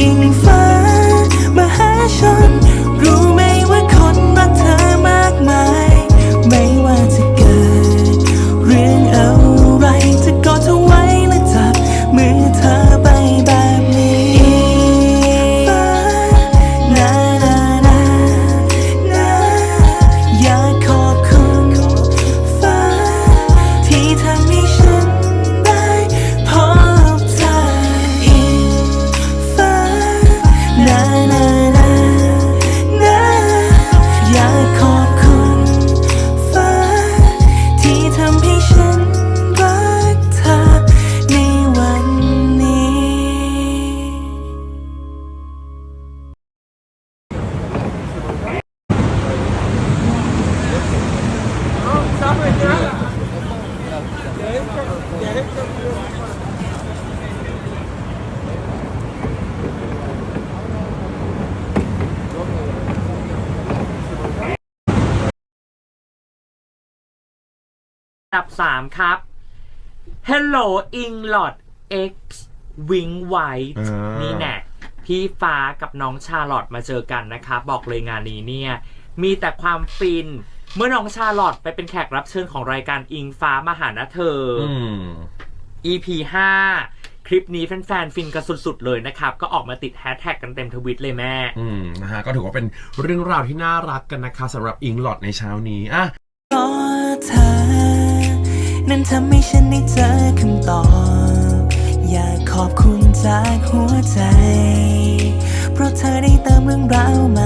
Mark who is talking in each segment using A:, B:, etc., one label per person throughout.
A: อิง ดับ
B: 3 ครับ Hello England X Wing White
C: อ่านี่
B: นี่แน่พี่ฟ้ากับน้องชาลอตมาเจอกันนะครับบอกเลยงานนี้เนี่ย มีแต่ความฟิน เมื่อน้องชาลอตไปเป็นแขกรับเชิญของรายการอิงฟ้ามาหานะเธออ
C: อืม
B: EP 5คลิปนี้แฟนๆ ฟินกันสุดๆ เลยนะครับ ก็ออกมาติดแฮชแท็กกันเต็มทวิตเลยแม่
C: อืมนะฮะก็ถือว่าเป็นเรื่องราวที่น่ารักกันนะคะสำหรับอิงหลอดในเช้านี้อะ
A: เพราะเธอ นั้นทำให้ฉันได้เจอคำตอบ อยากขอบคุณจากหัวใจ เพราะเธอได้เติมเรื่องราวมา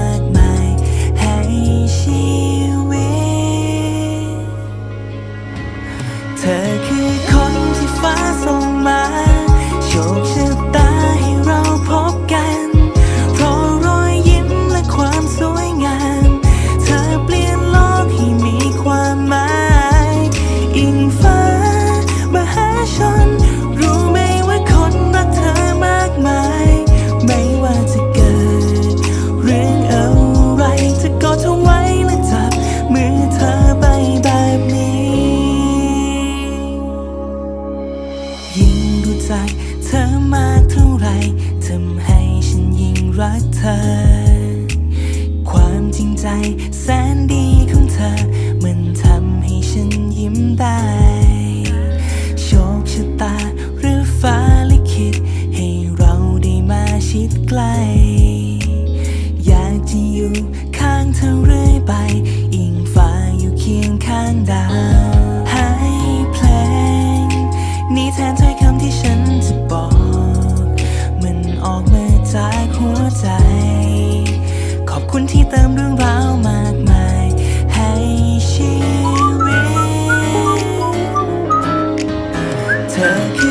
A: มากเท่าไรทำให้ฉันยิ่งรักเธอ ความจริงใจแสนดีของเธอ มันทำให้ฉันยิ้มได้ โชคชะตาหรือฟ้าลิขิต ให้เราได้มาชิดใกล้ อยากจะอยู่ข้างเธอเรื่อยไป คุณที่เติมเรื่องราวมากมาย ให้ชีวิต เธอคือ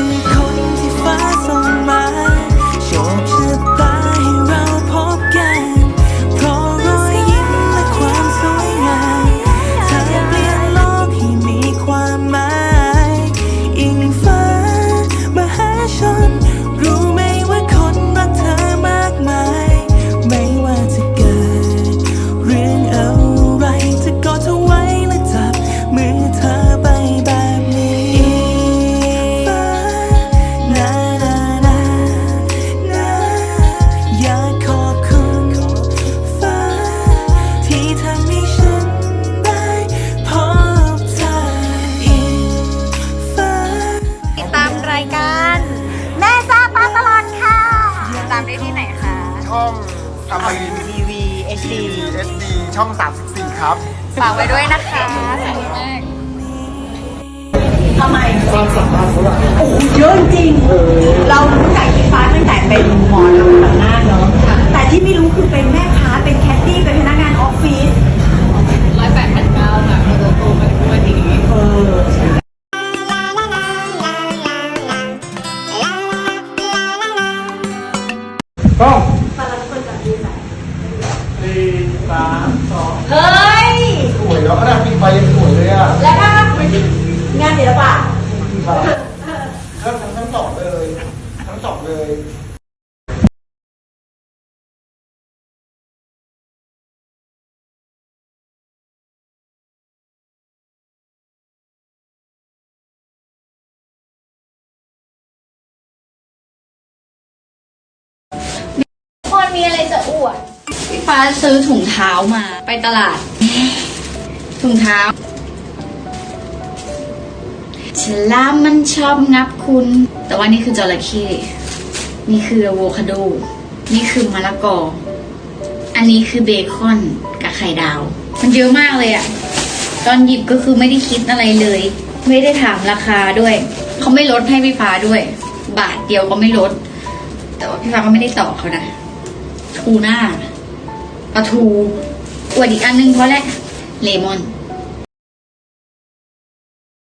A: อมรินที
D: วี HD
E: SD ช่อง 34 ครับ
D: ฝากไว้ด้วยนะคะขอบคุณมาก
F: เยอะจริง เรารู้จักพี่ฟ้าตั้งแต่
E: แล้วขนาดปิดไฟยังสวยเลยอะ
F: แล้วก็งานศิลปะ
E: ทั้งทั้งทั้งสองเลย ทั้งสองเลย
D: วด
G: พี่ฟ้าซื้อถุงเท้ามาไปตลาด ถุงเท้าฉลามมันชอบงับคุณ แต่ว่านี่คือจระเข้นี่คืออะโวคาโด นี่คือมะละกอ อันนี้คือเบคอนกับไข่ดาว มันเยอะมากเลยอะตอนหยิบก็คือไม่ได้คิดอะไรเลย ไม่ได้ถามราคาด้วย เขาไม่ลดให้พี่ฟ้าด้วย บาทเดียวก็ไม่ลด แต่ว่าพี่ฟ้าก็ไม่ได้ต่อเขานะทูน่าปลาทูอวดอีกอันนึงเพราะแหละ เลมอน